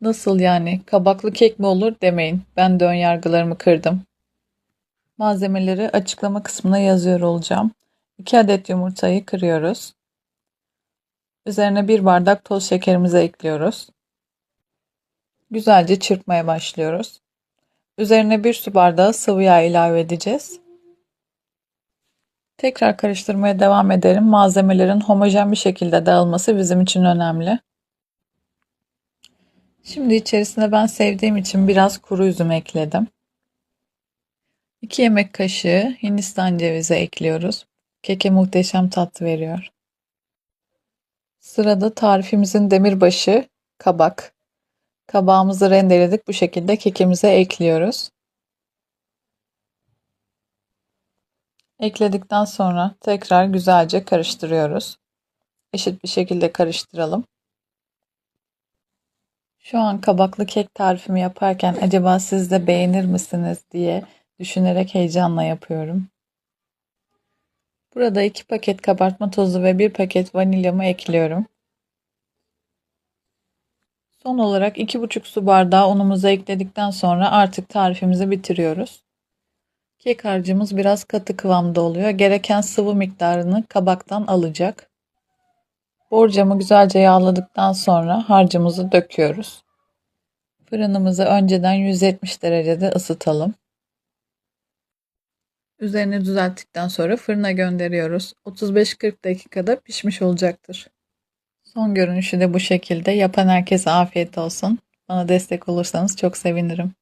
Nasıl yani? Kabaklı kek mi olur demeyin. Ben de ön yargılarımı kırdım. Malzemeleri açıklama kısmına yazıyor olacağım. 2 adet yumurtayı kırıyoruz. Üzerine 1 bardak toz şekerimizi ekliyoruz. Güzelce çırpmaya başlıyoruz. Üzerine 1 su bardağı sıvı yağ ilave edeceğiz. Tekrar karıştırmaya devam edelim. Malzemelerin homojen bir şekilde dağılması bizim için önemli. Şimdi içerisine ben sevdiğim için biraz kuru üzüm ekledim. 2 yemek kaşığı Hindistan cevizi ekliyoruz. Keke muhteşem tat veriyor. Sırada tarifimizin demirbaşı kabak. Kabağımızı rendeledik. Bu şekilde kekimize ekliyoruz. Ekledikten sonra tekrar güzelce karıştırıyoruz. Eşit bir şekilde karıştıralım. Şu an kabaklı kek tarifimi yaparken acaba siz de beğenir misiniz diye düşünerek heyecanla yapıyorum. Burada 2 paket kabartma tozu ve 1 paket vanilyamı ekliyorum. Son olarak 2,5 su bardağı unumuzu ekledikten sonra artık tarifimizi bitiriyoruz. Kek harcımız biraz katı kıvamda oluyor. Gereken sıvı miktarını kabaktan alacak. Borcamı güzelce yağladıktan sonra harcımızı döküyoruz. Fırınımızı önceden 170 derecede ısıtalım. Üzerini düzelttikten sonra fırına gönderiyoruz. 35-40 dakikada pişmiş olacaktır. Son görünüşü de bu şekilde. Yapan herkese afiyet olsun. Bana destek olursanız çok sevinirim.